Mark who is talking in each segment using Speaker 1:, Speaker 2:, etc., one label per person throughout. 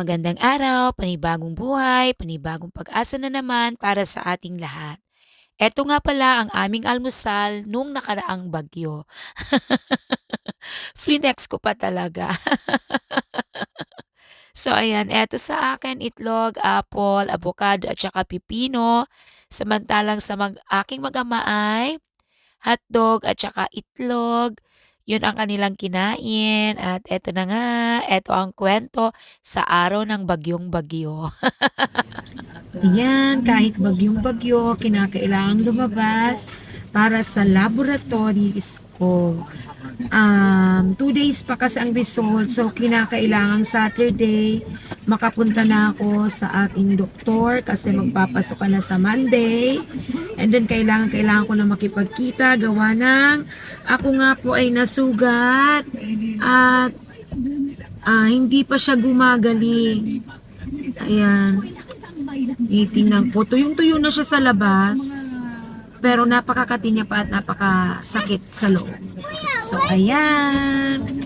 Speaker 1: Magandang araw, panibagong buhay, panibagong pag-asa na naman para sa ating lahat. Eto nga pala ang aming almusal nung nakaraang bagyo. Flinex ko pa talaga. So ayan, eto sa akin itlog, apple, avocado at saka pipino. Samantalang sa mag aking mag-ama ay hotdog at saka itlog. Yun ang kanilang kinain at eto na nga, eto ang kwento sa araw ng bagyong bagyo.
Speaker 2: Ayan, kahit bagyong bagyo, kinakailangang lumabas para sa laboratories ko. Um, two days pa kasi ang result, so kinakailangan Saturday, makapunta na ako sa aking doktor kasi magpapasok ka na sa Monday. And then kailangan, kailangan ko na makipagkita, gawa ng ako nga po ay nasugat at ah, hindi pa siya gumagaling. Ayan. Titingnan ko. Tuyong-tuyo na siya sa labas. Pero napakakati niya pa at napakasakit sa loob. So, ayan.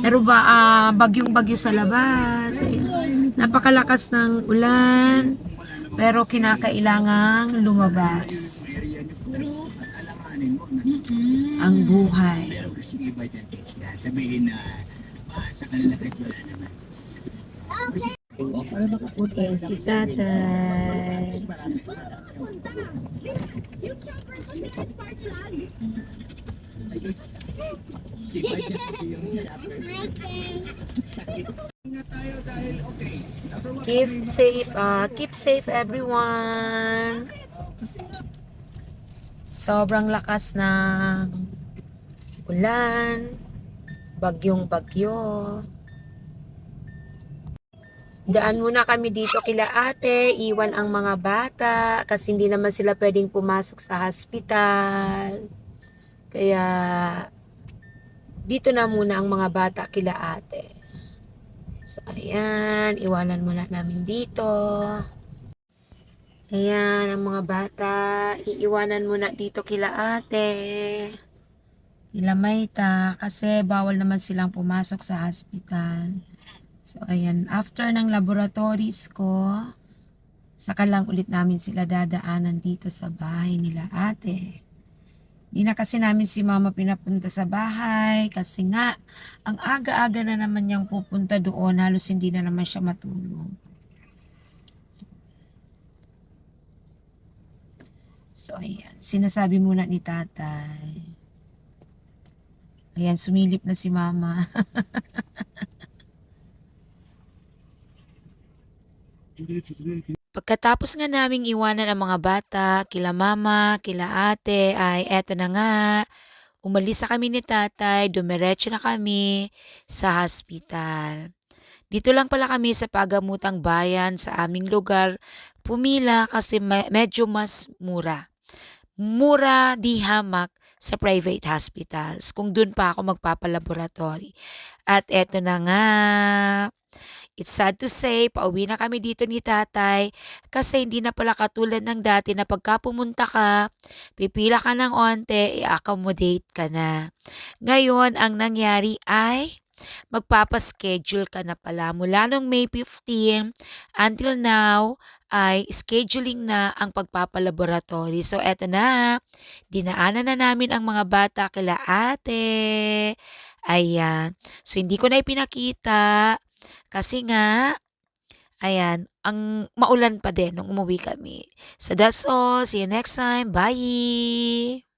Speaker 2: Pero ba, ah, bagyong-bagyo sa labas. Ayan. Napakalakas ng ulan. Pero kinakailangang lumabas. Ang buhay.
Speaker 3: Sabihin na ah, sa kanila kahit wala naman.
Speaker 2: Ayan si tatay. Keep safe, uh, keep safe everyone. Sobrang lakas ng ulan, bagyong bagyo. Daan muna kami dito kila ate, iwan ang mga bata kasi hindi naman sila pwedeng pumasok sa hospital. Kaya dito na muna ang mga bata kila ate. So ayan, iwanan muna namin dito. Ayan, ang mga bata, iiwanan muna dito kila ate. Nila Maita kasi bawal naman silang pumasok sa hospital. So, ayan. After ng laboratories ko, saka lang ulit namin sila dadaanan dito sa bahay nila ate. Di na kasi namin si mama pinapunta sa bahay kasi nga, ang aga-aga na naman niyang pupunta doon, halos hindi na naman siya matulog. So, ayan. Sinasabi muna ni tatay. Ayan, sumilip na si mama.
Speaker 1: Pagkatapos nga naming iwanan ang mga bata, kila mama, kila ate, ay eto na nga, umalis na kami ni tatay, dumiretso na kami sa hospital. Dito lang pala kami sa pagamutang bayan sa aming lugar, pumila kasi me- medyo mas mura. Mura di hamak sa private hospitals kung dun pa ako magpapalaboratory. At eto na nga, It's sad to say, pauwi na kami dito ni tatay kasi hindi na pala katulad ng dati na pagka pumunta ka, pipila ka ng onte, i-accommodate ka na. Ngayon, ang nangyari ay magpapaschedule ka na pala. Mula nung May 15 until now, ay scheduling na ang pagpapalaboratory. So, eto na, dinaanan na namin ang mga bata kila ate. Ayan. So, hindi ko na ipinakita kasi nga, ayan, ang maulan pa din nung umuwi kami. So that's all. See you next time. Bye!